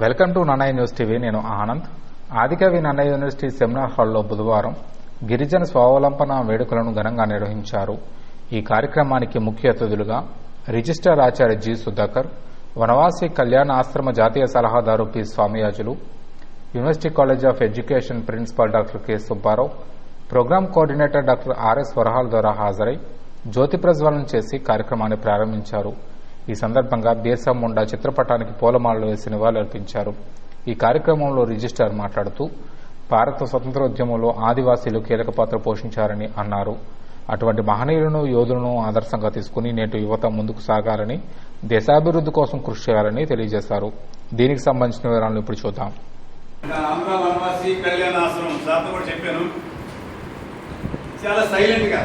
Welcome to Nannaya news TV. నేను ఆనంద్. ఆదికవి Nannaya university seminar హాల్లో బుధవారం గిరిజన స్వావలంబన వేడుకలను ఘనంగా నిర్వహించారు. ఈ కార్యక్రమానికి ముఖ్య అతిథులుగా రిజిస్టర్ ఆచార్య జి సుధాకర్ వనవాసి కళ్యాణ ఆశ్రమ జాతీయ సలహాదారు P Swamiyajulu university college of education principal doctor K Subbarao programme coordinator doctor RS వరహాల్ ద్వారా హాజరై జ్యోతి ప్రజ్వలన చేసి కార్యక్రమాన్ని ప్రారంభించారు. ఈ సందర్భంగా బీర్సా ముండా చిత్రపటానికి పూలమాలలు వేసి నివాళులర్పించారు ఈ కార్యక్రమంలో రిజిస్టార్ మాట్లాడుతూ భారత స్వతంత్రోద్యమంలో ఆదివాసీలు కీలక పాత్ర పోషించారని అన్నారు. అటువంటి మహనీయులను యోధులను ఆదర్శంగా తీసుకుని నేటి యువత ముందుకు సాగాలని దేశాభివృద్ధి కోసం కృషి చేయాలని తెలియజేశారు. దీనికి సంబంధించిన వివరాలను ఇప్పుడు చూద్దాం. చెప్పాను. చాలా సైలెంట్గా.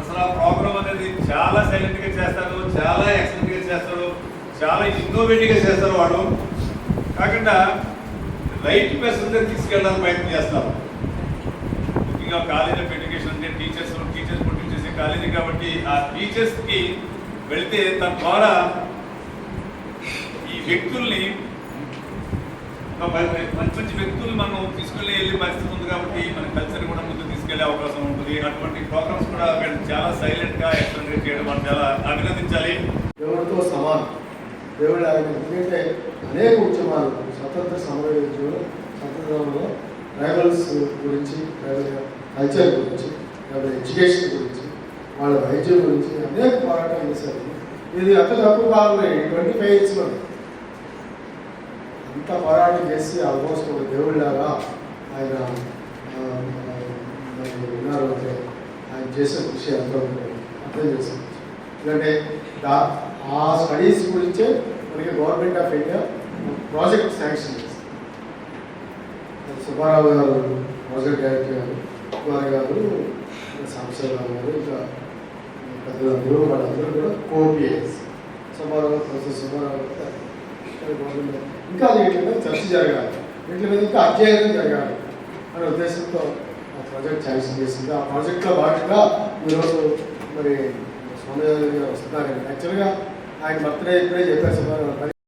అసలు ఆ ప్రోగ్రామ్ అనేది చాలా సైలెంట్గా చేస్తారు చాలా చాలా ఇన్నోవేటివ్గా చేస్తారు వాళ్ళు. కాకుండా రైట్ పర్సన్ తీసుకెళ్ళడానికి ప్రయత్నం చేస్తారు. ముఖ్యంగా కాలేజ్ ఆఫ్ ఎడ్యుకేషన్ అంటే టీచర్స్ టీచర్స్ ప్రొడ్యూస్ చేసే కాలేజీ కాబట్టి ఆ టీచర్స్కి వెళితే తన ద్వారా ఈ వ్యక్తుల్ని మంచి మంచి వ్యక్తులు మనం తీసుకెళ్ళి వెళ్ళే పరిస్థితి ఉంది కాబట్టి మన కల్చర్ కూడా ముందు తీసుకెళ్ళే అవకాశం ఉంటుంది. అటువంటి ప్రోగ్రామ్స్ కూడా చాలా సైలెంట్గా ఎక్స్ప్లెయిన్ చేయడం మనం చాలా అభినందించాలి. ఎవరితో సమానం? దేవుడు ఆయన ఎందుకంటే అనేక ఉద్యమాలు స్వతంత్ర సమరయోధులు స్వతంత్రంలో ట్రైబల్స్ గురించి ట్రైబల్ కల్చర్ గురించి ట్రైబల్ ఎడ్యుకేషన్ గురించి వాళ్ళ వైద్యం గురించి అనేక పోరాటాలు చేశారు. ఇది అంత తక్కువ కాలంలో ట్వంటీ ఫైవ్ ఇయర్స్లో అంత పోరాటం చేసి ఆల్మోస్ట్ ఒక దేవుళ్ళారా ఆయన ఆ, ఉన్నారు అంటే ఆయన చేసే కృషి ఎంతో అర్థం చేసుకోవచ్చు ఎందుకంటే దా ఆ స్టడీస్ గురించే మనకి government of India project sanction చేస్తుంది సుబ్బారావు గారు ప్రాజెక్ట్ డైరెక్టర్ గారు కుమార్ గారు సాంబశివరావు గారు ఇంకా పెద్దలందరూ వాళ్ళందరూ కూడా కోపిఎస్ సుబ్బారావు ప్రొఫెసర్ సుబ్బారావు గవర్నమెంట్ ఇంకా అది ఏంటంటే చర్చ జరగాలి. వీటి మీద ఇంకా అధ్యయనం జరగాలి అనే ఉద్దేశంతో ఆ ప్రాజెక్ట్ శాంక్షన్ చేసింది. ఆ ప్రాజెక్ట్లో భాగంగా ఈరోజు మరి స్వామి గారు వస్తున్నారు యాక్చువల్గా ఆయన బర్త్డే ఇప్పుడే చెప్పారు సుబ్బారావు